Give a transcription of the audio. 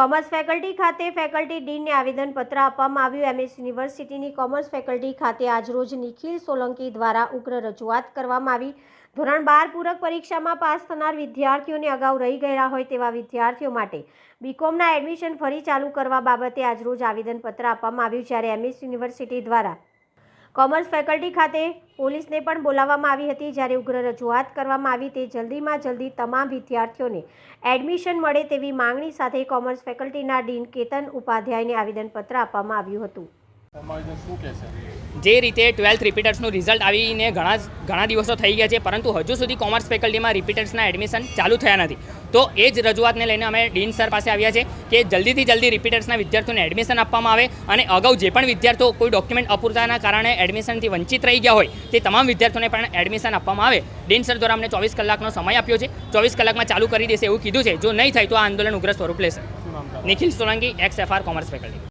Commerce faculty ખાતે faculty ડીનને આવેદનપત્ર આપવામાં આવ્યું. એમએસ યુનિવર્સિટીની કોમર્સ ફેકલ્ટી ખાતે આજરોજ નિખિલ સોલંકી દ્વારા ઉગ્ર રજૂઆત કરવામાં આવી. ધોરણ બાર પૂરક પરીક્ષામાં પાસ થનાર વિદ્યાર્થીઓને અગાઉ રહી ગયા હોય તેવા વિદ્યાર્થીઓ માટે બીકોમના એડમિશન ફરી ચાલુ કરવા બાબતે આજરોજ આવેદનપત્ર આપવામાં આવ્યું. જ્યારે એમએસ યુનિવર્સિટી દ્વારા કોમર્સ ફેકલ્ટી ખાતે પોલીસને પણ બોલાવવામાં આવી હતી. જ્યારે ઉગ્ર રજૂઆત કરવામાં આવી તે જલ્દીમાં જલ્દી તમામ વિદ્યાર્થીઓને એડમિશન મળે તેવી માંગણી સાથે કોમર્સ ફેકલ્ટીના ડીન કેતન ઉપાધ્યાયને આવેદનપત્ર આપવામાં આવ્યું હતું. જે રીતે ટ્વેલ્થ રિપીટર્સનું રિઝલ્ટ આવીને ઘણા ઘણા દિવસો થઈ ગયા છે પરંતુ હજુ સુધી કોમર્સ ફેકલ્ટીમાં રિપીટર્સના એડમિશન ચાલુ થયા નથી. તો એ જ રજૂઆતને લઈને અમે ડીન સર પાસે આવ્યા છે કે જલ્દીથી જલ્દી રિપીટર્સના વિદ્યાર્થીઓને એડમિશન આપવામાં આવે અને અગાઉ જે પણ વિદ્યાર્થીઓ કોઈ ડોક્યુમેન્ટ અપૂરતાના કારણે એડમિશનથી વંચિત રહી ગયા હોય તે તમામ વિદ્યાર્થીઓને પણ એડમિશન આપવામાં આવે. ડીન સર દ્વારા અમને ચોવીસ કલાકનો સમય આપ્યો છે. ચોવીસ કલાકમાં ચાલુ કરી દેશે એવું કીધું છે. જો નહીં થાય તો આ આંદોલન ઉગ્ર સ્વરૂપ લેશે. Nikhil Solanki ex FR commerce faculty